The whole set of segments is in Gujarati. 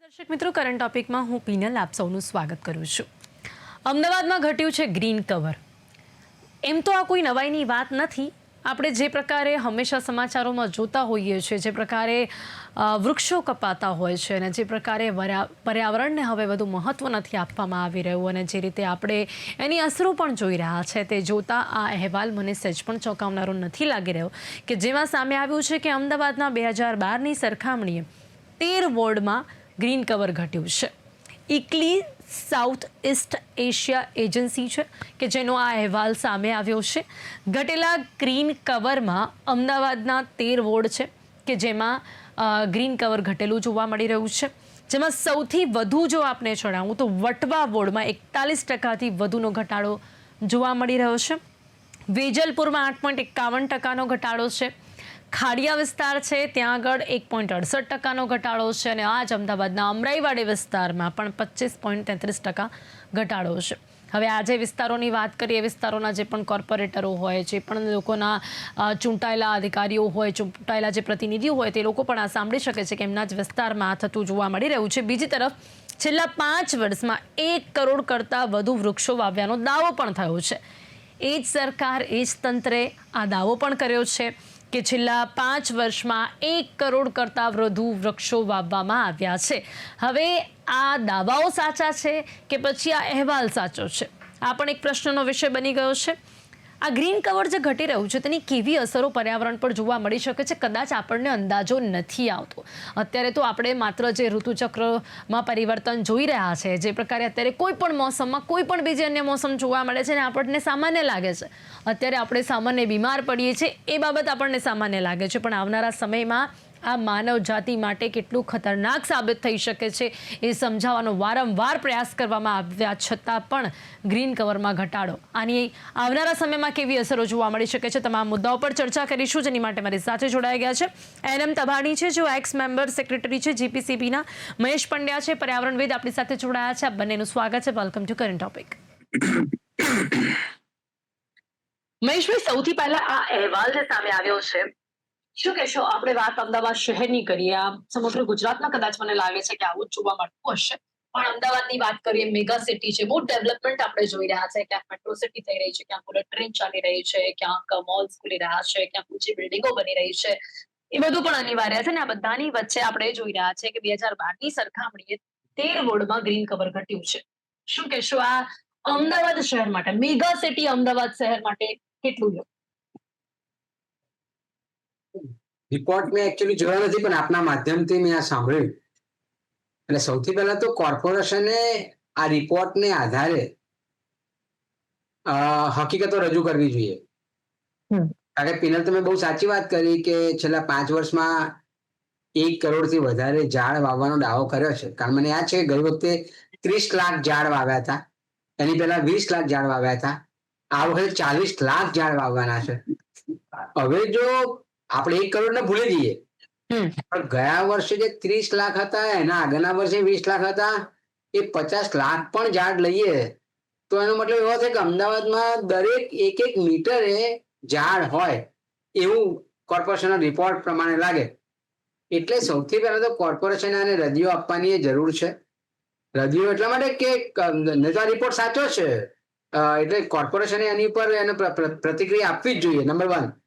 દર્શક મિત્રો કરંટ ટોપિકમાં હું પીનલ આપ સૌનું સ્વાગત કરું છું. અમદાવાદમાં ઘટ્યું છે ગ્રીન કવર એમ તો આ કોઈ નવાઈની વાત નથી. આપણે જે પ્રકારે હંમેશા સમાચારોમાં જોતા હોઈએ છીએ, જે પ્રકારે વૃક્ષો કપાતા હોય છે અને જે પ્રકારે પર્યાવરણને હવે વધુ મહત્ત્વ નથી આપવામાં આવી રહ્યું અને જે રીતે આપણે એની અસરો પણ જોઈ રહ્યા છે, તે જોતા આ અહેવાલ મને સહેજ પણ ચોંકાવનારો નથી લાગી રહ્યો કે જેમાં સામે આવ્યું છે કે અમદાવાદના બે હજાર બારની સરખામણીએ તેર વોર્ડમાં ગ્રીન કવર ઘટ્યું છે. ICLEI south east Asia agency છે કે જેનો આ અહેવાલ સામે આવ્યો છે. ઘટેલા ગ્રીન કવરમાં અમદાવાદના તેર વોર્ડ છે કે જેમાં ગ્રીન કવર ઘટેલું જોવા મળી રહ્યું છે. જેમાં સૌથી વધુ જો આપને જણાવું તો વટવા વોર્ડમાં એકતાલીસ ટકાથી વધુનો ઘટાડો જોવા મળી રહ્યો છે. વેજલપુરમાં આઠ પોઈન્ટ એકાવન ટકાનો ઘટાડો છે. ખાડિયા વિસ્તાર છે, ત્યાં આગળ એક પોઈન્ટ અડસઠ ટકાનો ઘટાડો છે અને આ જ અમદાવાદના અમરાઈવાડી વિસ્તારમાં પણ પચીસ પોઈન્ટ તેત્રીસ ટકા ઘટાડો છે. હવે આ જે વિસ્તારોની વાત કરીએ વિસ્તારોના જે પણ કોર્પોરેટરો હોય, જે પણ લોકોના ચૂંટાયેલા અધિકારીઓ હોય, ચૂંટાયેલા જે પ્રતિનિધિઓ હોય, તે લોકો પણ આ સાંભળી શકે છે કે એમના જ વિસ્તારમાં થતું જોવા મળી રહ્યું છે. બીજી તરફ, છેલ્લા પાંચ વર્ષમાં એક કરોડ કરતાં વધુ વૃક્ષો વાવ્યાનો દાવો પણ થયો છે. એ જ સરકાર, એ જ તંત્રે આ દાવો પણ કર્યો છે. કે છેલ્લા પાંચ વર્ષમાં એક કરોડ કરતાં વધુ વૃક્ષો વાવવામાં આવ્યા છે. હવે આ દાવાઓ સાચા છે કે પછી આ અહેવાલ સાચો છે? આ પણ એક પ્રશ્નનો વિષય બની ગયો છે. આ ગ્રીન કવર જે ઘટી રહ્યું છે, તેની કેવી અસરો પર્યાવરણ પર જોવા મળી શકે છે? કદાચ આપણને અંદાજો નથી આવતો. અત્યારે તો આપણે માત્ર જે ઋતુચક્રમાં પરિવર્તન જોઈ રહ્યા છે, જે પ્રકારે અત્યારે કોઈ પણ મોસમમાં, કોઈ પણ બીજી અન્ય મોસમ જોવા મળે છે ને આપણને સામાન્ય લાગે છે. અત્યારે આપણે સામાન્ય બીમાર પડીએ છીએ, એ બાબત આપણને સામાન્ય લાગે છે. પણ આવનારા સમયમાં આ માનવ જાતિ માટે કેટલું ખતરનાક સાબિત થઈ શકે છે એ સમજાવવાનો વારંવાર પ્રયાસ કરવામાં આવ્યા છતાં પણ ગ્રીન કવરમાં ઘટાડો. આની આવનારા સમયમાં કેવી અસરો જોવા મળી શકે છે તમામ મુદ્દાઓ પર ચર્ચા કરીશું. જેની માટે મારી સાથે જોડાઈ ગયા છે એનએમ તભાણી છે, જેઓ એક્સ મેમ્બર સેક્રેટરી છે જીપીસીબીના મહેશ પંડ્યા છે. પર્યાવરણવિદ આપણી સાથે જોડાયા છે. આ બંનેનું સ્વાગત છે. વેલકમ ટુ કરંટ ટોપિક મહેશભાઈ, સૌથી પહેલા આ અહેવાલ જે સામે આવ્યો છે શું કહેશો? આપણે વાત અમદાવાદ શહેરની કરીએ. આ સમગ્ર ગુજરાતમાં કદાચ મને લાગે છે કે આવું જ જોવા મળતું હશે. પણ અમદાવાદની વાત કરીએ મેગા સિટી છે. બહુ ડેવલપમેન્ટ આપણે જોઈ રહ્યા છે. ક્યાંક મેટ્રો સિટી થઈ રહી છે, ક્યાંક બુલેટ ટ્રેન ચાલી રહી છે, ક્યાંક મોલ્સ ખુલી રહ્યા છે, ક્યાંક ઊંચી બિલ્ડિંગો બની રહી છે. એ બધું પણ અનિવાર્ય છે ને આ બધાની વચ્ચે આપણે જોઈ રહ્યા છે કે બે હજાર બારની સરખામણીએ તેર વોર્ડમાં ગ્રીન કવર ઘટ્યું છે. શું કહેશો આ અમદાવાદ શહેર માટે? મેગા સિટી અમદાવાદ શહેર માટે કેટલું લો રિપોર્ટ મેં એકચ્યુઅલી જોયો નથી પણ આપના માધ્યમથી મેં આ સાંભળ્યું. એટલે સૌથી પહેલા તો કોર્પોરેશને આ રિપોર્ટને આધારે હકીકતો રજૂ કરવી જોઈએ. કારણ કે પિનલ તમે બહુ સાચી વાત કરી કે છેલ્લા પાંચ વર્ષમાં એક કરોડથી વધારે ઝાડ વાવવાનો દાવો કર્યો છે. કારણ મને યાદ છે કે ગઈ વખતે ત્રીસ લાખ ઝાડ વાવ્યા હતા. એની પહેલા વીસ લાખ ઝાડ વાવ્યા હતા. આ વખતે ચાલીસ લાખ ઝાડ વાવવાના છે. હવે જો આપણે એક કરોડ ને ભૂલી જઈએ. પણ ગયા વર્ષે જે ત્રીસ લાખ હતા એના આગળના વર્ષે વીસ લાખ હતા એ પચાસ લાખ પણ ઝાડ લઈએ તો એનો મતલબ એવો થાય કે અમદાવાદમાં દરેક એક એક મીટરે ઝાડ હોય એવું કોર્પોરેશનનો રિપોર્ટ પ્રમાણે લાગે. એટલે સૌથી પહેલા તો કોર્પોરેશન આને રદિયો આપવાની એ જરૂર છે. રદિયો એટલા માટે કે નજા આ રિપોર્ટ સાચો છે. એટલે કોર્પોરેશને એની ઉપર એને પ્ર- પ્ર- પ્રતિક્રિયા આપવી જ જોઈએ number one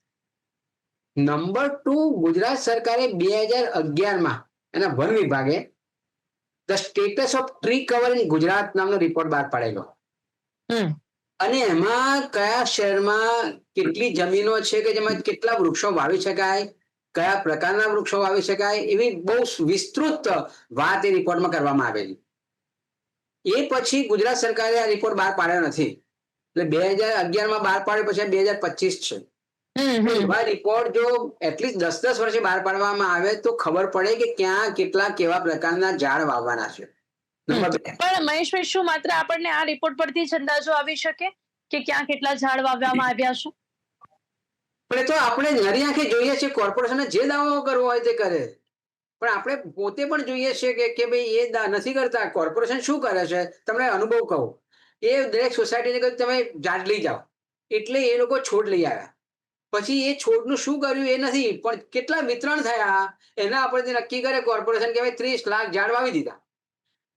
number two Gujarat સરકારે બે હજાર અગિયારમાં એના વન વિભાગે the status of tree cover in Gujarat નામનો રિપોર્ટ બહાર પાડેલો. અને એમાં કયા શહેરમાં કેટલી જમીનો છે કે જેમાં કેટલા વૃક્ષો વાવી શકાય કયા પ્રકારના વૃક્ષો વાવી શકાય એવી બહુ વિસ્તૃત વાત એ રિપોર્ટમાં કરવામાં આવેલી. એ પછી ગુજરાત સરકારે આ રિપોર્ટ બહાર પાડ્યો નથી. એટલે બે હજાર અગિયારમાં બહાર પાડ્યો પછી બે હજાર પચીસ છે. એવા રિપોર્ટ જો એટલીસ્ટ દસ દસ વર્ષે બહાર પાડવામાં આવે તો ખબર પડે કે ક્યાં કેટલા કેવા પ્રકારના ઝાડ વાવવાના છે. પણ મહેશભાઈ શું માત્ર આપણને આ રિપોર્ટ પરથી જ અંદાજો આવી શકે કે ક્યાં કેટલા ઝાડ વાવવામાં આવ્યા છે પણ તો આપણે નરી આંખે જોઈએ છીએ કોર્પોરેશને જે દાવો કરવો હોય તે કરે. પણ આપણે પોતે પણ જોઈએ છે કે કે ભાઈ એ દા- નથી કરતા. કોર્પોરેશન શું કરે છે? તમને અનુભવ કહો. એ દરેક સોસાયટીને કહ્યું તમે ઝાડ લઈ જાઓ. એટલે એ લોકો છોડ લઈ આવ્યા. પછી એ છોડનું શું કર્યું એ નથી. પણ કેટલા વિતરણ થયા એના આપણે નક્કી કરે કોર્પોરેશન કે ભાઈ ત્રીસ લાખ ઝાડ વાવી દીધા.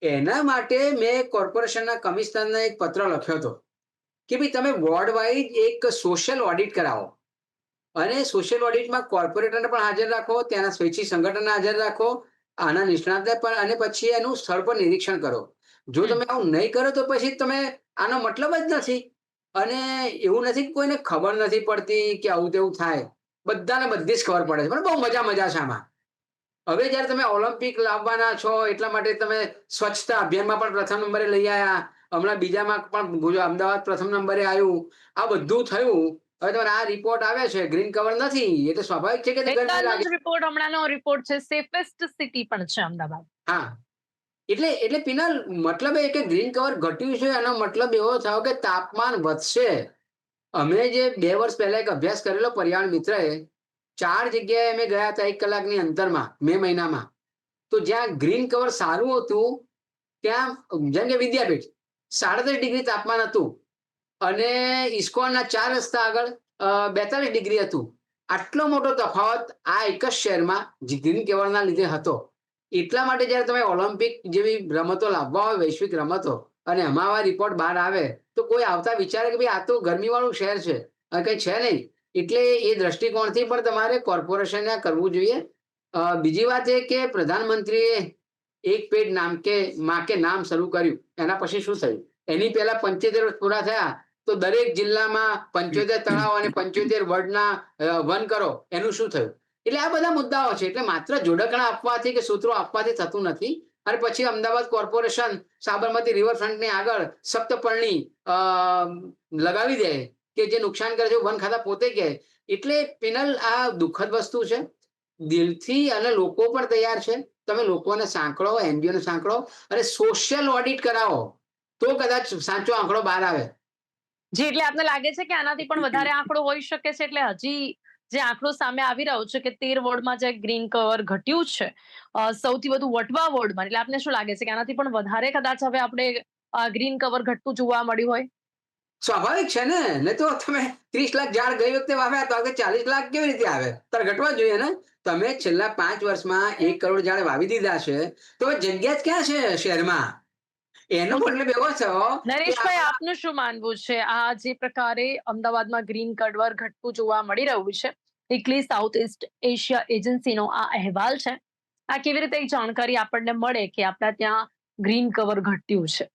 એના માટે મેં કોર્પોરેશનના કમિશનરને એક પત્ર લખ્યો હતો કે ભાઈ તમે વોર્ડ વાઇઝ એક સોશિયલ ઓડિટ કરાવો. અને સોશિયલ ઓડિટમાં કોર્પોરેટરને પણ હાજર રાખો ત્યાંના સ્વૈચ્છિક સંગઠનને હાજર રાખો આના નિષ્ણાતને પણ અને પછી એનું સ્થળ પર નિરીક્ષણ કરો. જો તમે આવું નહીં કરો તો પછી તમે આનો મતલબ જ નથી. અને એવું નથી કે કોઈને ખબર નથી પડતી કે આવું તેવું થાય. બધાને બધી જ ખબર પડે છે પણ બહુ મજા મજા છે આમાં. હવે જ્યારે તમે ઓલિમ્પિક લાવવાના છો એટલા માટે તમે સ્વચ્છતા અભિયાનમાં પણ પ્રથમ નંબરે લઈ આવ્યા હમણાં બીજામાં પણ અમદાવાદ પ્રથમ નંબરે આવ્યું આ બધું થયું. હવે તમારે આ રિપોર્ટ આવે છે ગ્રીન કવર નથી. એ તો સ્વાભાવિક છે કે રિપોર્ટ હમણાંનો રિપોર્ટ છે સેફેસ્ટ સિટી પણ છે અમદાવાદ. હા. એટલે એટલે પિનલ, મતલબ એ કે ગ્રીન કવર ઘટ્યું છે એનો મતલબ એવો થયો કે તાપમાન વધશે. અમે જે બે વર્ષ પહેલા એક અભ્યાસ કરેલો પર્યાવરણ મિત્રએ, ચાર જગ્યાએ અમે ગયા હતા એક કલાકની અંતરમાં, મે મહિનામાં. તો જ્યાં ગ્રીન કવર સારું હતું, ત્યાં, જેમ કે વિદ્યાપીઠ સાડત્રીસ ડિગ્રી તાપમાન હતું. અને ઇસ્કોનના ચાર રસ્તા આગળ બેતાલીસ ડિગ્રી હતું. આટલો મોટો તફાવત આ એક જ શહેરમાં ગ્રીન કવરના લીધે હતો. એટલા માટે જ્યારે તમે ઓલિમ્પિક જેવી રમતો લાવવા હોય, વૈશ્વિક રમતો, અને એમાં આવા રિપોર્ટ બહાર આવે, તો કોઈ આવતા વિચારે કે ભાઈ આ તો ગરમીવાળું શહેર છે. આ કંઈ છે નહીં. એટલે એ દ્રષ્ટિકોણથી પણ તમારે કોર્પોરેશનને કરવું જોઈએ. બીજી વાત એ કે પ્રધાનમંત્રીએ એક પેડ નામ કે માં કે નામ શરૂ કર્યું. એના પછી શું થયું? એની પહેલા પંચોતેર વર્ષ પૂરા થયા, તો દરેક જિલ્લામાં પંચોતેર તળાવ અને પંચોતેર વર્ડના વન કરો. એનું શું થયું? એટલે આ બધા મુદ્દાઓ છે. એટલે માત્ર જોડકણા આપવાથી કે સૂત્રો આપવાથી થતું નથી. અને પછી અમદાવાદ કોર્પોરેશન સાબરમતી રિવરફ્રન્ટની આગળ સપ્તપર્ણી અ, લગાવી દે કે જે નુકસાન કરે છે વન ખાતા પોતે કહે. એટલે પેનલ આ દુઃખદ વસ્તુ છે. દિલથી અને લોકો પણ તૈયાર છે. તમે લોકોને સાંકળો એનજીઓને સાંકળો અને સોશિયલ ઓડિટ કરાવો. તો કદાચ સાચો આંકડો બહાર આવે. જી એટલે આપને લાગે છે કે આનાથી પણ વધારે આંકડો હોઈ શકે છે? એટલે હજી જે આંકડો સામે આવી રહ્યો છે કે તેર વોર્ડમાં જે ગ્રીન કવર ઘટ્યું છે સૌથી વધુ વટવા વોર્ડમાં, એટલે આપને શું લાગે છે કે આનાથી પણ વધારે કદાચ હવે આપણે ગ્રીન કવર ઘટતું જોવા મળ્યું હોય? સ્વાભાવિક છે ને? ને તો તમે ત્રીસ લાખ ઝાડ ગઈ વખતે વાવ્યા તો આગળ ચાલીસ લાખ કેવી રીતે આવે? તારે ઘટવા જોઈએ ને? તમે છેલ્લા પાંચ વર્ષમાં એક કરોડ ઝાડ વાવી દીધા છે, તો જગ્યા જ ક્યાં છે શહેરમાં? એનો મતલબ એવો છે? નરેશભાઈ આપનું શું માનવું છે? આ જે પ્રકારે અમદાવાદમાં ગ્રીન કડવર ઘટતું જોવા મળી રહ્યું છે એકલી સાઉથ ઇસ્ટ એશિયા એજન્સીનો આ અહેવાલ છે. આ કેવી રીતે એક જાણકારી આપણને મળે કે આપણા ત્યાં ગ્રીન કવર ઘટ્યું છે?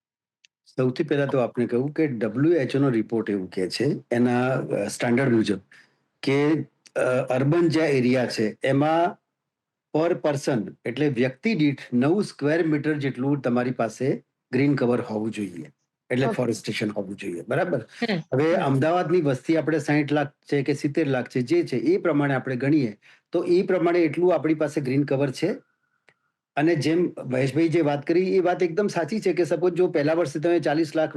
સૌથી પહેલા તો આપણે કહ્યું કે WHO નો રિપોર્ટ એવું કહે છે એના સ્ટાન્ડર્ડ મુજબ કે અર્બન જે એરિયા છે એમાં પર પર્સન એટલે વ્યક્તિ દીઠ નવ સ્ક્વેર મીટર જેટલું તમારી પાસે ગ્રીન કવર હોવું જોઈએ. એટલે ફોરેસ્ટેશન હોવું જોઈએ. બરાબર? હવે અમદાવાદની વસ્તી આપણે સાહીઠ લાખ છે કે સિત્તેર લાખ છે જે છે એ પ્રમાણે આપણે ગણીએ તો એ પ્રમાણે એટલું આપણી પાસે ગ્રીન કવર છે. અને જેમ મહેશભાઈ જે વાત કરી એ વાત એકદમ સાચી છે કે સપોઝ જો પહેલા વર્ષે તમે ચાલીસ લાખ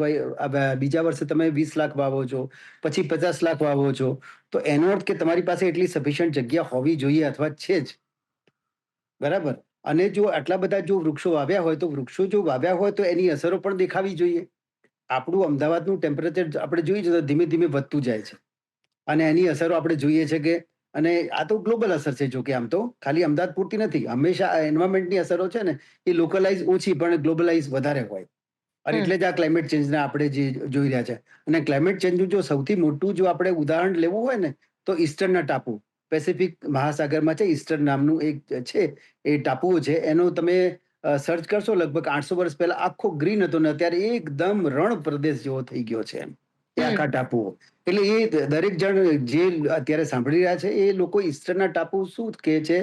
બીજા વર્ષે તમે વીસ લાખ વાવો છો પછી પચાસ લાખ વાવો છો તો એનો અર્થ કે તમારી પાસે એટલી સફિશિયન્ટ જગ્યા હોવી જોઈએ અથવા છે જ. બરાબર? અને જો આટલા બધા જો વૃક્ષો વાવ્યા હોય તો વૃક્ષો જો વાવ્યા હોય તો એની અસરો પણ દેખાવી જોઈએ. આપણું અમદાવાદનું ટેમ્પરેચર આપણે જોઈએ છીએ તો ધીમે ધીમે વધતું જાય છે. અને એની અસરો આપણે જોઈએ છે કે અને આ તો ગ્લોબલ અસર છે જો કે આમ તો ખાલી અમદાવાદ પૂરતી નથી. હંમેશા એન્વાયરમેન્ટની અસરો છે ને એ લોકલાઇઝ ઓછી પણ ગ્લોબલાઇઝ વધારે હોય. અને એટલે જ આ ક્લાઇમેટ ચેન્જને આપણે જે જોઈ રહ્યા છે. અને ક્લાઇમેટ ચેન્જનું જો સૌથી મોટું જો આપણે ઉદાહરણ લેવું હોય ને તો ઈસ્ટર્નના ટાપુ. પેસિફિક મહાસાગરમાં છે ઈસ્ટર નામનું એક છે એ ટાપુઓ છે. એનો તમે સર્ચ કરશો લગભગ આઠસો વર્ષ પહેલા આખો ગ્રીન હતો ને અત્યારે એકદમ રણ પ્રદેશ જેવો થઈ ગયો છે એ આખા ટાપુઓ. એટલે એ દરેક જણ જે અત્યારે સાંભળી રહ્યા છે એ લોકો ઈસ્ટરના ટાપુ શું કહે છે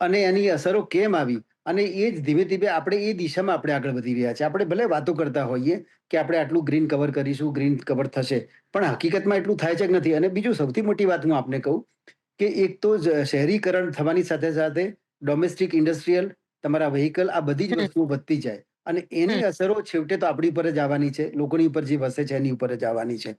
અને એની અસરો કેમ આવી? અને એ જ ધીમે ધીમે આપણે એ દિશામાં આપણે આગળ વધી રહ્યા છે આપણે ભલે વાતો કરતા હોઈએ કે આપણે આટલું ગ્રીન કવર કરીશું ગ્રીન કવર થશે પણ હકીકતમાં એટલું થાય છે કે નથી. અને બીજું સૌથી મોટી વાત હું આપને કહું કે એક તો શહેરીકરણ થવાની સાથે સાથે ડોમેસ્ટિક ઇન્ડસ્ટ્રીયલ તમારા વ્હીકલ આ બધી જ વસ્તુઓ વધતી જાય. અને એની અસરો છેવટે તો આપણી ઉપર જ આવવાની છે. લોકોની ઉપર જે વસે છે એની ઉપર જ આવવાની છે.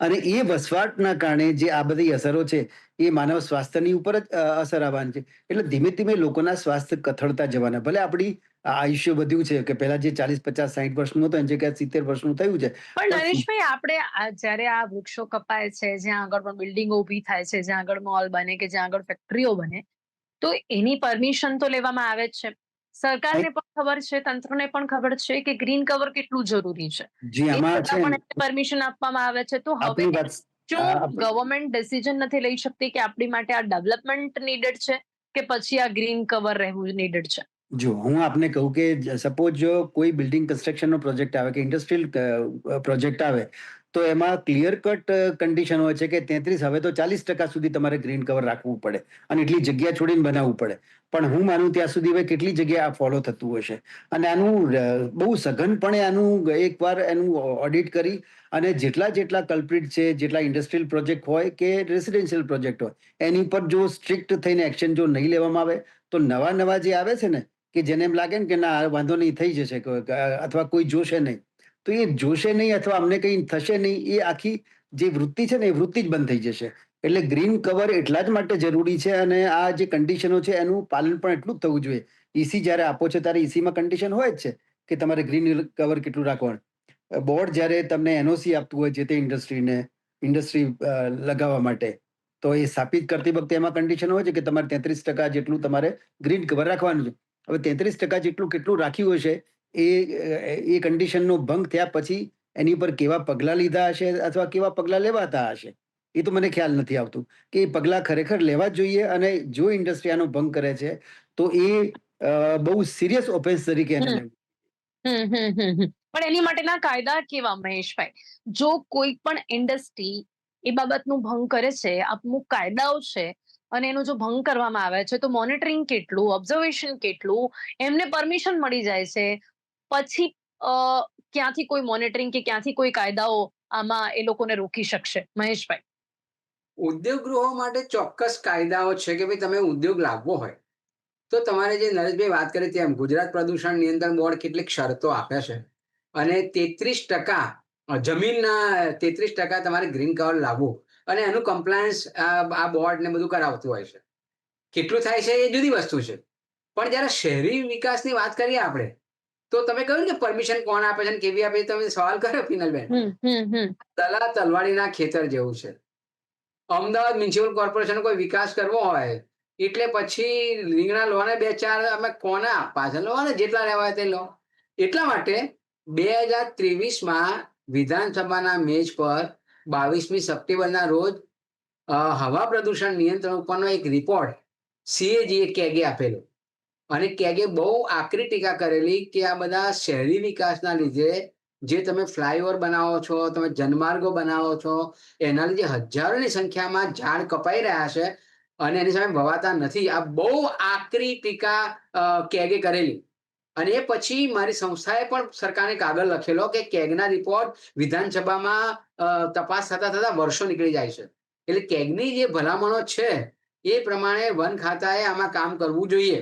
અને એ વસવાટના કારણે જે આ બધી અસરો છે એ માનવ સ્વાસ્થ્યની ઉપર જ અસર આવવાની છે. એટલે ધીમે ધીમે લોકોના સ્વાસ્થ્ય કથળતા જવાના. ભલે આપણી આયુષ્ય વધ્યું છે કે પહેલા જે ચાલીસ પચાસ સાઠ વર્ષનું હતું એની જગ્યાએ સિત્તેર વર્ષનું થયું છે. પણ નરેશભાઈ આપણે જ્યારે આ વૃક્ષો કપાય છે જ્યાં આગળ પણ બિલ્ડિંગો ઊભી થાય છે જ્યાં આગળ મોલ બને કે જ્યાં આગળ ફેક્ટરીઓ બને તો એની પરમિશન તો લેવામાં આવે જ છે. સરકારને પણ ખબર છે તંત્રને પણ ખબર છે કે ગ્રીન કવર કેટલું જરૂરી છે. જી આમાં છે. પરમિશન આપવામાં આવે છે તો હવે જો ગવર્મેન્ટ ડિસિઝન નથી લઈ શકતી કે આપણી માટે આ ડેવલપમેન્ટ નીડેડ છે કે પછી આ ગ્રીન કવર રહેવું નીડેડ છે. જો હું આપને કહું કે સપોઝ જો કોઈ બિલ્ડિંગ કન્સ્ટ્રક્શનનો પ્રોજેક્ટ આવે કે ઇન્ડસ્ટ્રીયલ પ્રોજેક્ટ આવે તો એમાં ક્લિયર કટ કન્ડિશન હોય છે કે તેત્રીસ, હવે તો ચાલીસ ટકા સુધી તમારે ગ્રીન કવર રાખવું પડે અને એટલી જગ્યા છોડીને બનાવવું પડે. પણ હું માનું ત્યાં સુધી હવે કેટલી જગ્યા આ ફોલો થતું હશે. અને આનું બહુ સઘનપણે આનું એકવાર એનું ઓડિટ કરી અને જેટલા જેટલા કલ્પ્રિટ છે, જેટલા ઇન્ડસ્ટ્રીયલ પ્રોજેક્ટ હોય કે રેસિડેન્શિયલ પ્રોજેક્ટ હોય, એની પર જો સ્ટ્રિક્ટ થઈને એક્શન જો નહીં લેવામાં આવે, તો નવા નવા જે આવે છે ને, કે જેને એમ લાગે ને કે ના વાંધો નહીં, થઈ જશે અથવા કોઈ જોશે નહીં તો એ જોશે નહીં અથવા અમને કંઈ થશે નહીં, એ આખી જે વૃત્તિ છે ને, એ વૃત્તિ જ બંધ થઈ જશે. એટલે ગ્રીન કવર એટલા જ માટે જરૂરી છે અને આ જે કન્ડિશનો છે, એનું પાલન પણ એટલું જ થવું જોઈએ. ઈસી જ્યારે આપો છો, ત્યારે ઈસીમાં કન્ડિશન હોય જ છે કે તમારે ગ્રીન કવર કેટલું રાખવાનું. બોર્ડ જ્યારે તમને એનઓસી આપતું હોય જે તે ઇન્ડસ્ટ્રીને ઇન્ડસ્ટ્રી લગાવવા માટે, તો એ સ્થાપિત કરતી વખતે એમાં કન્ડિશન હોય છે કે તમારે તેત્રીસ ટકા જેટલું તમારે ગ્રીન કવર રાખવાનું છે. હવે તેત્રીસ ટકા જેટલું કેટલું રાખ્યું હશે એ એ કન્ડિશનનો ભંગ થયા પછી એની પર કેવા પગલાં લીધા હશે અથવા કેવા પગલાં લેવાતા હશે? એ તો મને ખ્યાલ નથી આવતું કે એ પગલાં ખરેખર લેવા જ જોઈએ અને જો ઇન્ડસ્ટ્રી આનો ભંગ કરે છે તો એ બહુ સિરિયસ ઓફેન્સ તરીકે એને લેવું. પણ એની માટેના કાયદા કેવા મહેશભાઈ? જો કોઈ પણ ઇન્ડસ્ટ્રી એ બાબતનું ભંગ કરે છે અમુક કાયદાઓ છે અને એનો જો ભંગ કરવામાં આવે છે તો મોનિટરિંગ કેટલું ઓબ્ઝર્વેશન કેટલું એમને પરમિશન મળી જાય છે પછી ક્યાંથી કોઈ મોનિટરિંગ કે ક્યાંથી કોઈ કાયદાઓ આમાં એ લોકોને રોકી શકશે? મહેશભાઈ. ઉદ્યોગ ગૃહો માટે ચોક્કસ કાયદાઓ છે કે ભાઈ તમે ઉદ્યોગ લાવવો હોય, તો તમારે જે નરેશભાઈ વાત કરી તેમ ગુજરાત પ્રદૂષણ નિયંત્રણ બોર્ડ કેટલીક શરતો આપે છે અને તેત્રીસ ટકા જમીનના તેત્રીસ ટકા તમારે ગ્રીન કવર લાવવું અને એનું કમ્પ્લાયન્સ આ બોર્ડ ને બધું કરાવતું હોય છે. કેટલું થાય છે એ જુદી વસ્તુ છે. પણ જ્યારે શહેરી વિકાસની વાત કરીએ આપણે તો તમે કહ્યું કે પરમિશન કોણ આપે છે કેવી આપે તમે સવાલ કર્યો હમ તલા તલવાડીના ખેતર જેવું છે. અમદાવાદ મ્યુનિસિપલ કોર્પોરેશન કોઈ વિકાસ કરવો હોય એટલે પછી રીંગણા લો ને બે ચાર અમે કોને? આપવા છે લો ને જેટલા લેવા હોય તે લો. એટલા માટે બે હજાર ત્રેવીસમાં વિધાનસભાના મેજ પર બાવીસમી સપ્ટેમ્બરના રોજ હવા પ્રદૂષણ નિયંત્રણ ઉપરનો એક રિપોર્ટ સીએજીએ કેગે આપેલો. અને કેગે બહુ આકરી ટીકા કરેલી કે આ બધા શહેરી વિકાસના લીધે જે તમે ફ્લાયઓવર બનાવો છો, તમે જનમાર્ગો બનાવો છો, એના લીધે હજારોની સંખ્યામાં ઝાડ કપાઈ રહ્યા છે અને એની સામે વવાતા નથી. આ બહુ આકરી ટીકા કેગે કરેલી. અને એ પછી મારી સંસ્થાએ પણ સરકારને કાગળ લખેલો કે કેગના રિપોર્ટ વિધાનસભામાં તપાસ થતા થતા વર્ષો નીકળી જાય છે. એટલે કેગની જે ભલામણો છે એ પ્રમાણે વન ખાતાએ આમાં કામ કરવું જોઈએ.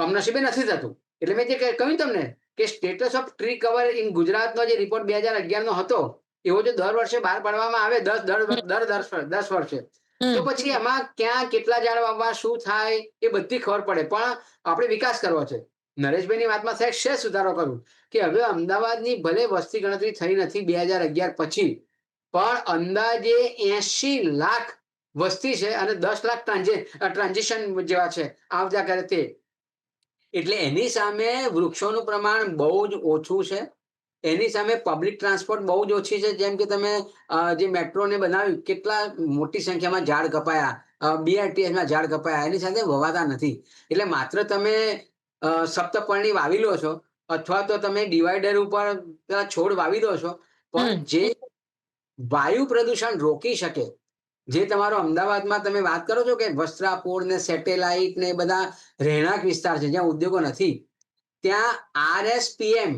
કમનસીબે નથી થતું. એટલે મેં જે કહ્યું તમને કે status of tree cover in ગુજરાતનો જે રિપોર્ટ બે હજાર અગિયારનો હતો એવો જો દર વર્ષે બહાર પાડવામાં આવે દસ દર દર દસ વર્ષે તો પછી એમાં ક્યાં કેટલા ઝાડ વાવવા શું થાય એ બધી ખબર પડે. પણ આપણે વિકાસ કરવો છે. નરેશભાઈની વાતમાં સાહેબ છે સુધારો કરું કે હવે અમદાવાદની ભલે વસ્તી ગણતરી થઈ નથી બે હજાર અગિયાર પછી પણ અંદાજે એસી લાખ વસ્તી છે અને દસ લાખ ટ્રાન્ઝે ટ્રાન્ઝેક્શન જેવા છે. આવજા કરે તે. એટલે એની સામે વૃક્ષોનું પ્રમાણ બહુ જ ઓછું છે. એની સામે પબ્લિક ટ્રાન્સપોર્ટ બહુ જ ઓછી છે. જેમ કે તમે જે મેટ્રોને બનાવ્યું કેટલા મોટી સંખ્યામાં ઝાડ કપાયા બીઆરટીએસમાં ઝાડ કપાયા એની સાથે વવાતા નથી. એટલે માત્ર તમે સપ્તપર્ણી વાવી લો છો અથવા તો તમે ડિવાઈડર ઉપર છોડ વાવી દો છો પણ જે વાયુ પ્રદૂષણ રોકી શકે જે તમારો અમદાવાદમાં તમે વાત કરો છો કે વસ્ત્રાપુર ને સેટેલાઇટ ને બધા રહેણાંક વિસ્તાર છે જ્યાં ઉદ્યોગો નથી ત્યાં આરએસપીએમ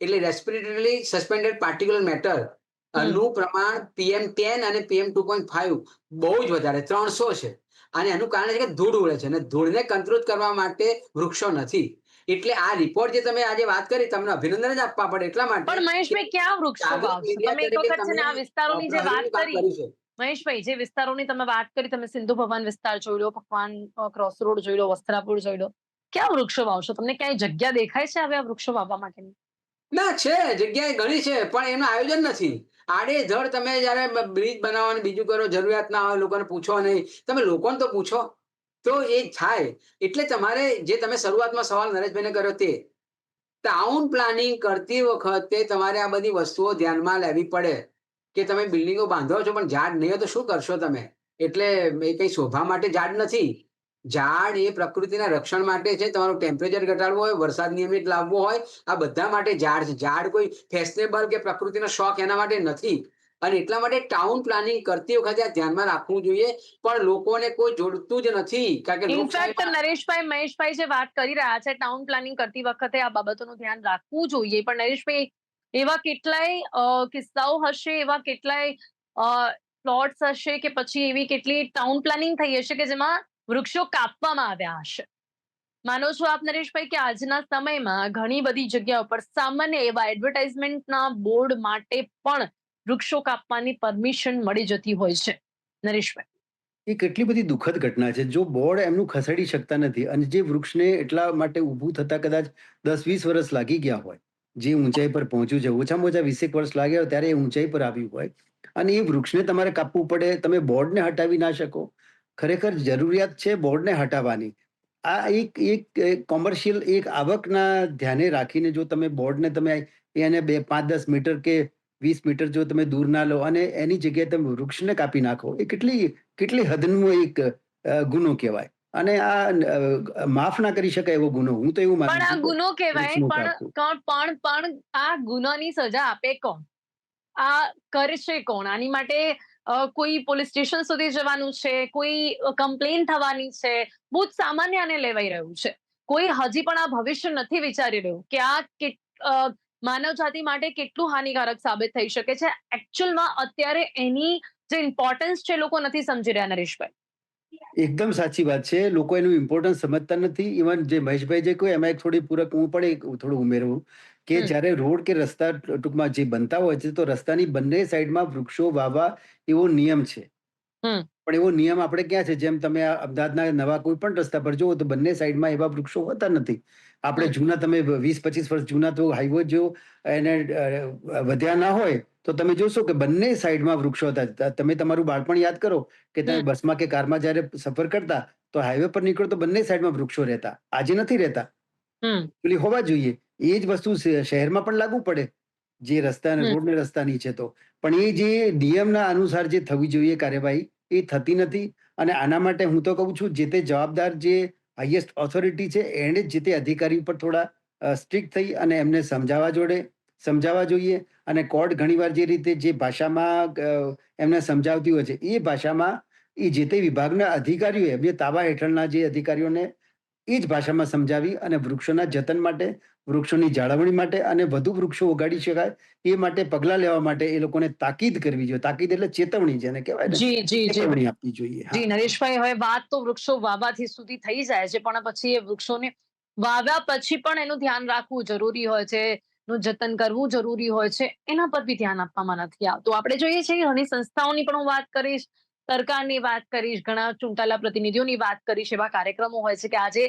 એટલે રેસ્પિરેટરી સસ્પેન્ડેડ પાર્ટિક્યુલર મેટરનું પ્રમાણ પીએમ ટેન અને પીએમ ટુ પોઈન્ટ ફાઈવ બહુ જ વધારે ત્રણસો છે. અને એનું કારણ છે કે ધૂળ ઉડે છે અને ધૂળને કંટ્રોલ કરવા માટે વૃક્ષો નથી. એટલે આ રિપોર્ટ જે તમે આજે વાત કરી તમને અભિનંદન જ આપવા પડે એટલા માટે પણ મહેશભાઈ ક્યાં વૃક્ષો તમે એક વખત છે ને આ વિસ્તારોની જે વાત કરી. મહેશભાઈ, જે વિસ્તારોની તમે વાત કરી, તમે સિંધુ ભવન વિસ્તાર જોઈ લો, પકવાન ક્રોસ રોડ જોઈ લો, વસ્ત્રાપુર જોઈ લો, ક્યાં વૃક્ષો વાવશો? તમને ક્યાંય જગ્યા દેખાય છે હવે આ વૃક્ષો વાવવા માટેની? ના, છે, જગ્યાએ ઘણી છે, પણ એનું આયોજન નથી. આડે ધડ તમે જયારે બ્રિજ બનાવવાનું બીજું કરો, જરૂરિયાત ના હોય, લોકોને પૂછો નહીં. તમે લોકોને તો પૂછો. તો એ થાય. એટલે તમારે જે તમે શરૂઆતમાં સવાલ નરેશભાઈને કર્યો તે ટાઉન પ્લાનિંગ કરતી વખતે તમારે આ બધી વસ્તુઓ ધ્યાનમાં લેવી પડે. કે તમે બિલ્ડિંગો બાંધો છો પણ ઝાડ નહીં હોય તો શું કરશો તમે? એટલે એ કઈ શોભા માટે ઝાડ નથી. ઝાડ એ પ્રકૃતિના રક્ષણ માટે છે. તમારું ટેમ્પરેચર ઘટાડવું હોય વરસાદ નિયમિત લાવવો હોય આ બધા માટે ઝાડ છે. ઝાડ કોઈ ફેશનેબલ કે પ્રકૃતિનો શોખ એના માટે નથી. અને એટલા માટે ટાઉન પ્લાનિંગ કરતી વખતે આ ધ્યાનમાં રાખવું જોઈએ. પણ લોકોને કોઈ જોડતું જ નથી. કારણ કે ઇનફેક્ટ નરેશભાઈ મહેશભાઈ જે વાત કરી રહ્યા છે ટાઉન પ્લાનિંગ કરતી વખતે આ બાબતોનું ધ્યાન રાખવું જોઈએ. પણ નરેશભાઈ એવા કેટલાય કિસ્સાઓ હશે, એવા કેટલાય પ્લોટ્સ હશે કે પછી એવી કેટલી ટાઉન પ્લાનિંગ થઈ હશે કે જેમાં વૃક્ષો કાપવામાં આવ્યા હશે. માનો છો આપ નરેશભાઈ કે આજના સમયમાં ઘણી બધી જગ્યાઓ પર સામાન્ય એવા એડવર્ટાઇઝમેન્ટના બોર્ડ માટે પણ વૃક્ષો કાપવાની પરમિશન મળી જતી હોય છે. નરેશભાઈ. એ કેટલી બધી દુઃખદ ઘટના છે. જો બોર્ડ એમનું ખસેડી શકતા નથી અને જે વૃક્ષને એટલા માટે ઊભું થતા કદાચ દસ વીસ વર્ષ લાગી ગયા હોય જે ઊંચાઈ પર પહોંચ્યું છે. ઓછામાં ઓછા વીસેક વર્ષ લાગ્યા હોય ત્યારે એ ઊંચાઈ પર આવ્યું હોય. અને એ વૃક્ષને તમારે કાપવું પડે. તમે બોર્ડને હટાવી ના શકો. ખરેખર જરૂરિયાત છે બોર્ડને હટાવવાની. આ એક એક કોમર્શિયલ એક આવકના ધ્યાને રાખીને જો તમે બોર્ડને તમે એને બે, પાંચ, દસ મીટર કે વીસ મીટર જો તમે દૂર ના લો અને એની જગ્યાએ તમે વૃક્ષને કાપી નાખો. એ કેટલી કેટલી હદનું એક ગુનો કહેવાય. અને આ માફ ના કરી શકાય એવો ગુનો. હું તો એવું પણ આ ગુનો કહેવાય પણ કોણ- પણ પણ આ ગુનાની સજા આપે કોણ? આ કરશે કોણ? આની માટે કોઈ પોલીસ સ્ટેશન સુધી જવાનું છે કોઈ કમ્પ્લેન થવાની છે બહુ જ સામાન્ય આને લેવાઈ રહ્યું છે. કોઈ હજી પણ આ ભવિષ્ય નથી વિચારી રહ્યું કે આ માનવ જાતિ માટે કેટલું હાનિકારક સાબિત થઈ શકે છે. એકચ્યુઅલમાં અત્યારે એની જે ઇમ્પોર્ટન્સ છે એ લોકો નથી સમજી રહ્યા નરેશભાઈ. એકદમ સાચી વાત છે. લોકો એનું ઇમ્પોર્ટન્સ સમજતા નથી. ઇવન જે મહેશભાઈ જે કહ્યું એમાં એક થોડી પૂરક હું પણ એક થોડું ઉમેરવું કે હમ. જ્યારે રોડ કે રસ્તા ટૂંકમાં જે બનતા હોય છે તો રસ્તાની બંને સાઈડમાં વૃક્ષો વાવવા એવો નિયમ છે. હમ. પણ એવો નિયમ આપણે ક્યાં છે? જેમ તમે આ અમદાવાદના નવા કોઈ પણ રસ્તા પર જુઓ તો બંને સાઈડમાં એવા વૃક્ષો હોતા નથી. આપણે. જૂના તમે વીસ પચીસ વર્ષ જૂના તો હાઈવે જો એને વધ્યા ના હોય તો તમે જોશો કે બંને સાઈડમાં વૃક્ષો હતા. તમે તમારું બાળપણ યાદ કરો કે તમે. બસમાં કે કારમાં જયારે સફર કરતા તો હાઈવે પર નીકળો તો બંને સાઈડમાં વૃક્ષો રહેતા. આજે નથી રહેતા. પેલી હોવા જોઈએ. એ જ વસ્તુ શહેરમાં પણ લાગુ પડે. જે રસ્તા અને રોડ ને રસ્તાની છે તો. પણ એ જે નિયમના અનુસાર જે થવી જોઈએ કાર્યવાહી એ થતી નથી. અને આના માટે હું તો કહું છું જે તે જવાબદાર જે હાઈએસ્ટ ઓથોરિટી છે એણે જ જે તે અધિકારી ઉપર થોડા સ્ટ્રિક્ટ થઈ અને એમને સમજાવવા જોડે, સમજાવવા જોઈએ અને કોર્ટ ઘણીવાર જે રીતે જે ભાષામાં એમને સમજાવતી હોય છે, એ ભાષામાં એ જે તે વિભાગના અધિકારીઓ એમને તાબા હેઠળના જે અધિકારીઓને એ જ ભાષામાં સમજાવી અને વૃક્ષોના જતન માટે વૃક્ષોની જાળવણી માટે અને વધુ વૃક્ષો ઉગાડી શકાય એ માટે પગલાં લેવા માટે એ લોકોને તાકીદ કરવી જોઈએ. તાકીદ એટલે ચેતવણી જેને કહેવાય જી જી ચેતવણી આપવી જોઈએ જી નરેશભાઈ હવે વાત તો વૃક્ષો વાવવાથી સુધી થઈ જાય છે પણ પછી એ વૃક્ષોને વાવ્યા પછી પણ એનું ધ્યાન રાખવું જરૂરી હોય છે નું જતન કરવું જરૂરી હોય છે એના પર બી ધ્યાન આપવામાં નથી આવતું. આપણે જોઈએ છીએ ઘણી સંસ્થાઓની પણ હું વાત કરીશ સરકારની વાત કરીશ, ઘણા ચૂંટાયેલા પ્રતિનિધિઓની વાત કરીશ, એવા કાર્યક્રમો હોય છે કે આજે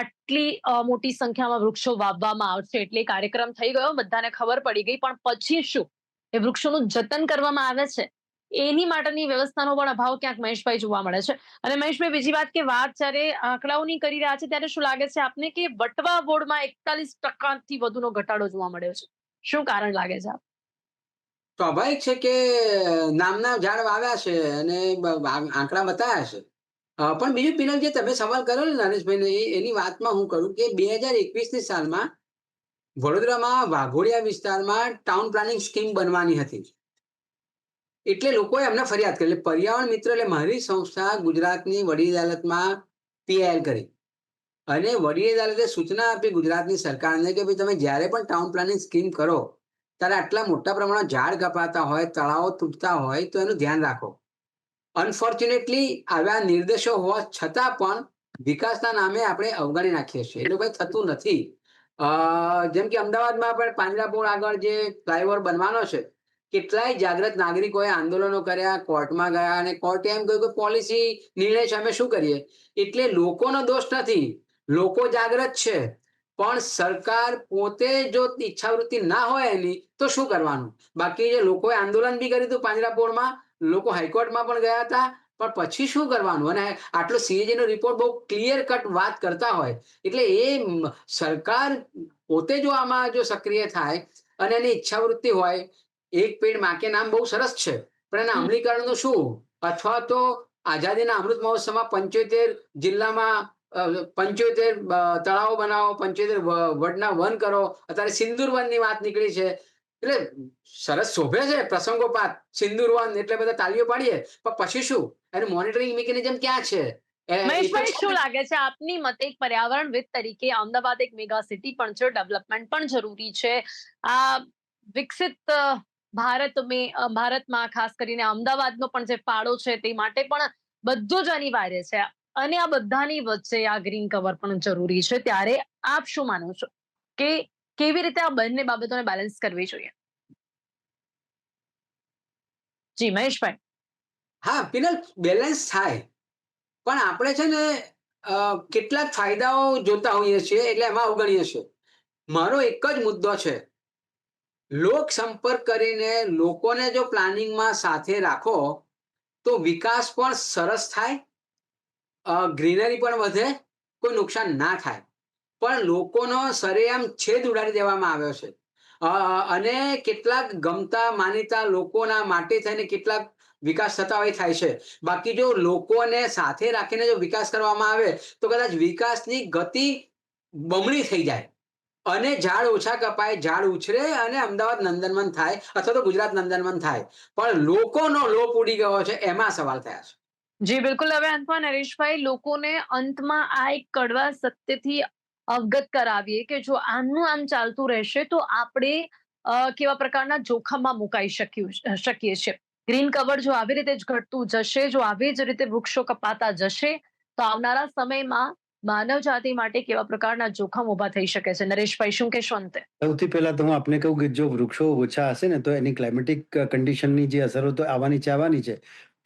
આટલી મોટી સંખ્યામાં વૃક્ષો વાવવામાં આવશે. એટલે કાર્યક્રમ થઈ ગયો, બધાને ખબર પડી ગઈ, પણ પછી શું? એ વૃક્ષોનું જતન કરવામાં આવે છે. એની માટેની વ્યવસ્થાનો પણ અભાવ ક્યાંક મહેશભાઈ જોવા મળે છે. અને મહેશભાઈ, બીજી વાત કે વાત જ્યારે આંકડાઓની કરી રહ્યા છે, ત્યારે શું લાગે છે આપને કે વટવા બોર્ડમાં એકતાલીસ ટકાથી વધુનો ઘટાડો જોવા મળ્યો છે? શું કારણ લાગે છે આપ? સ્વાભાવિક છે કે નામના ઝાડ વાવ્યા છે અને આંકડા બતાવ્યા છે? પણ બીજું પિનલ જે તમે સવાલ કર્યો ને નરેશભાઈને એની વાતમાં હું કરું કે બે હજાર એકવીસની સાલમાં વડોદરામાં વાઘોડિયા વિસ્તારમાં ટાઉન પ્લાનિંગ સ્કીમ બનવાની હતી. એટલે લોકોએ અમને ફરિયાદ કરી. પર્યાવરણ મિત્ર એટલે મારી સંસ્થા ગુજરાતની વડી અદાલતમાં પીઆઈએલ કરી. અને વડી અદાલતે સૂચના આપી ગુજરાતની સરકારને કે ભાઈ તમે જ્યારે પણ ટાઉન પ્લાનિંગ સ્કીમ કરો ત્યારે આટલા મોટા પ્રમાણમાં ઝાડ કપાતા હોય, તળાવો તૂટતા હોય, તો એનું ધ્યાન રાખો. અનફોર્ચ્યુનેટલી આવા નિર્દેશો હોવા છતાં પણ વિકાસના નામે આપણે અવગણી નાખીએ છીએ. એટલું કંઈ થતું નથી. જેમ કે અમદાવાદમાં પણ પાંજરાપોળ આગળ જે ફ્લાયઓવર બનવાનો છે, કેટલાય જાગૃત નાગરિકોએ આંદોલનો કર્યા, કોર્ટમાં ગયા અને કોર્ટે એમ કહ્યું કે પોલિસી નિર્ણય છે અમે શું કરીએ? એટલે લોકોનો દોષ નથી. લોકો જાગૃત છે. પણ સરકાર પોતે જો ઈચ્છાવૃત્તિ ના હોય એની તો શું કરવાનું? બાકી જે લોકોએ આંદોલન બી કર્યું હતું પાંજરાપોળમાં લોકો હાઈકોર્ટમાં પણ ગયા હતા પણ પછી શું કરવાનું? અને આટલો સીએજી નો રિપોર્ટ બહુ ક્લિયર કટ વાત કરતા હોય એટલે એ સરકાર પોતે જો આમાં જો સક્રિય થાય અને એની ઈચ્છાવૃત્તિ હોય એક પેડ માકે નામ બહુ સરસ છે પણ એના. અમલીકરણનું શું? અથવા તો આઝાદીના અમૃત મહોત્સવમાં પંચોતેર જિલ્લામાં પંચોતેર તળાવો બનાવો પંચોતેર વડના વન કરો. અત્યારે સિંદુર વનની વાત નીકળી છે. એટલે સરસ શોભે છે પ્રસંગોપાત. સિંદુર વન એટલે બધા તાલીઓ પાડીએ. પણ પછી શું? એનું મોનિટરિંગ મિકેનિઝમ ક્યાં છે? મહેશભાઈ શું લાગે છે આપની મતે એક પર્યાવરણવિદ તરીકે અમદાવાદ એક મેગા સિટી પણ છે? ડેવલપમેન્ટ પણ જરૂરી છે. આ વિકસિત ભારત મે- ભારતમાં ખાસ કરીને અમદાવાદનો પણ જે ફાળો છે તે માટે પણ બધું જ અનિવાર્ય છે. અને આ બધાની વચ્ચે આ ગ્રીન કવર પણ જરૂરી છે. ત્યારે આપ શું માનો છો? કે કેવી રીતે આ બંને બાબતોને બેલેન્સ કરવી જોઈએ? જી, મહેશભાઈ. હા, પિનલ બેલેન્સ થાય. પણ આપણે છે ને કેટલાક ફાયદાઓ જોતા હોઈએ છીએ, એટલે એમાં અવગણીએ છીએ. મારો એક જ મુદ્દો છે. લોક સંપર્ક કરીને લોકોને જો પ્લાનિંગમાં સાથે રાખો, તો વિકાસ પણ સરસ થાય ગ્રીનરી પણ વધે, કોઈ નુકસાન ના થાય. પણ લોકોનો સરેઆમ છેદ ઉડાડી દેવામાં આવ્યો છે. અને કેટલાક ગમતા માનીતા લોકોના માટે થઈને કેટલાક વિકાસ થતા હોય થાય છે. બાકી જો લોકોને સાથે રાખીને જો વિકાસ કરવામાં આવે, તો કદાચ વિકાસની ગતિ બમણી થઈ જાય. અને ઝાડ ઓછા કપાય, ઝાડ ઉછરે અને અમદાવાદ નંદનવન થાય અથવા તો ગુજરાત નંદનવન થાય. પણ લોકોનો લોપ ઉડી ગયો છે, એમાં સવાલ થયા છે. જી, બિલકુલ. હવે અંતમાં નરેશભાઈ, લોકોને અંતમાં આ એક કડવા સત્યથી અવગત કરાવીએ કે જો આમનું આમ ચાલતું રહેશે, તો આપણે કેવા પ્રકારના જોખમમાં મુકાઈ શકીએ છીએ. ગ્રીન કવર જો આવી રીતે જ ઘટતું જશે, જો આવી જ રીતે વૃક્ષો કપાતા જશે, તો આવનારા સમયમાં માનવ જાતિ માટે કેવા પ્રકારના જોખમ ઊભા થઈ શકે છે? નરેશભાઈ, શું કહેશો અંતે? સૌથી પહેલા તો હું આપને કહું કે જો વૃક્ષો ઓછા હશે ને, તો એની ક્લાઇમેટિક કન્ડિશનની જે અસરો તો આવવાની છે આવવાની છે.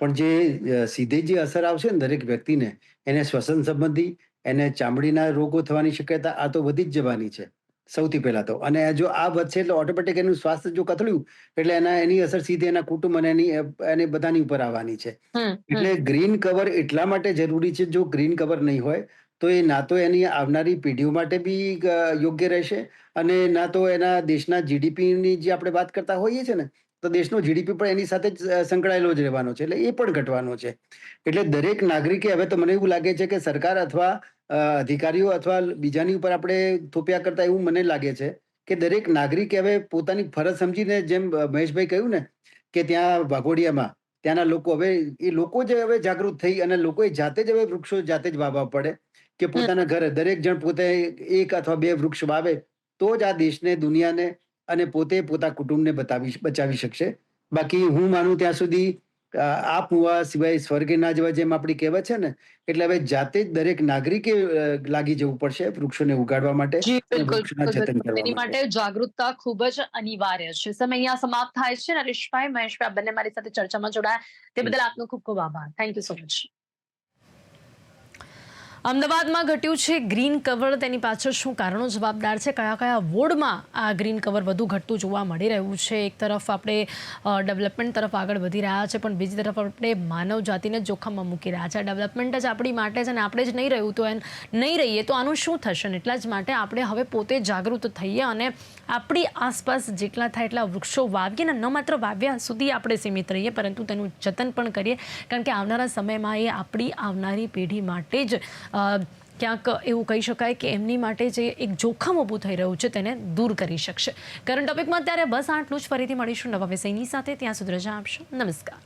પણ જે સીધે જે અસર આવશે ને દરેક વ્યક્તિને એને શ્વસન સંબંધી એને ચામડીના રોગો થવાની શક્યતા આ તો વધી જ જવાની છે સૌથી પહેલા તો. અને જો આ વધશે એટલે ઓટોમેટિક એનું સ્વાસ્થ્ય જો કથળ્યું એટલે એના એની અસર સીધી એના કુટુંબ અને એની એને બધાની ઉપર આવવાની છે. એટલે ગ્રીન કવર એટલા માટે જરૂરી છે જો ગ્રીન કવર નહીં હોય તો એ ના તો એની આવનારી પેઢીઓ માટે બી યોગ્ય રહેશે. અને ના તો એના દેશના જીડીપીની જે આપણે વાત કરતા હોઈએ છીએ ને તો દેશનો જીડીપી પણ એની સાથે જ સંકળાયેલો જ રહેવાનો છે. એટલે એ પણ ઘટવાનો છે. એટલે દરેક નાગરિકે હવે તો મને એવું લાગે છે કે સરકાર અથવા અધિકારીઓ અથવા બીજાની ઉપર આપણે થોપિયા કરતા એવું મને લાગે છે કે દરેક નાગરિકે હવે પોતાની ફરજ સમજીને જેમ મહેશભાઈ કહ્યું ને કે ત્યાં વાઘોડિયામાં ત્યાંના લોકો હવે એ લોકો જ હવે જાગૃત થઈ અને લોકોએ જાતે જ હવે વૃક્ષો જાતે જ વાવવા પડે કે પોતાના ઘરે દરેક જણ પોતે એક અથવા બે વૃક્ષ વાવે તો જ આ દેશને દુનિયાને અને પોતે પોતા કુટુંબને બતાવી બચાવી શકશે. બાકી હું માનું ત્યાં સુધી આપ હોવા સિવાય સ્વર્ગે ના જવા જેમ આપણી કહેવત છે ને એટલે હવે જાતે જ દરેક નાગરિકે લાગી જવું પડશે વૃક્ષોને ઉગાડવા માટે તેની માટે. જાગૃતતા ખૂબ જ અનિવાર્ય છે. સમય અહીંયા સમાપ્ત થાય છે. નરેશભાઈ મહેશભાઈ બંને મારી સાથે ચર્ચામાં જોડાયા. તે બદલ આપનો ખૂબ ખૂબ આભાર. થેન્ક યુ સો મચ અમદાવાદમાં ઘટ્યું છે ગ્રીન કવર. તેની પાછળ શું કારણો? જવાબદાર છે કયા કયા વોર્ડમાં આ ગ્રીન કવર વધુ ઘટતું જોવા મળી રહ્યું છે? એક તરફ આપણે ડેવલપમેન્ટ તરફ આગળ વધી રહ્યા છે, પણ બીજી તરફ આપણે માનવ જાતિને જોખમમાં મૂકી રહ્યા છે. ડેવલપમેન્ટ જ આપણી માટે છે અને આપણે જ નહીં રહ્યું તો એમ નહીં રહીએ તો આનું શું થશે? ને એટલા જ માટે આપણે હવે પોતે જાગૃત થઈએ અને આપણી આસપાસ જેટલા થાય એટલા વૃક્ષો વાવીએ ને ન માત્ર વાવ્યા સુધી આપણે સીમિત રહીએ, પરંતુ તેનું જતન પણ કરીએ. કારણ કે આવનારા સમયમાં એ આપણી આવનારી પેઢી માટે જ ક્યાંક એવું કહી શકાય કે એમની માટે જે એક જોખમ ઊભું થઈ રહ્યું છે તેને દૂર કરી શકશે. કરંટ ટોપિકમાં ત્યારે બસ આટલું જ. ફરીથી મળીશું નવા વિષયની સાથે. ત્યાં સુધી રજા આપશો. નમસ્કાર.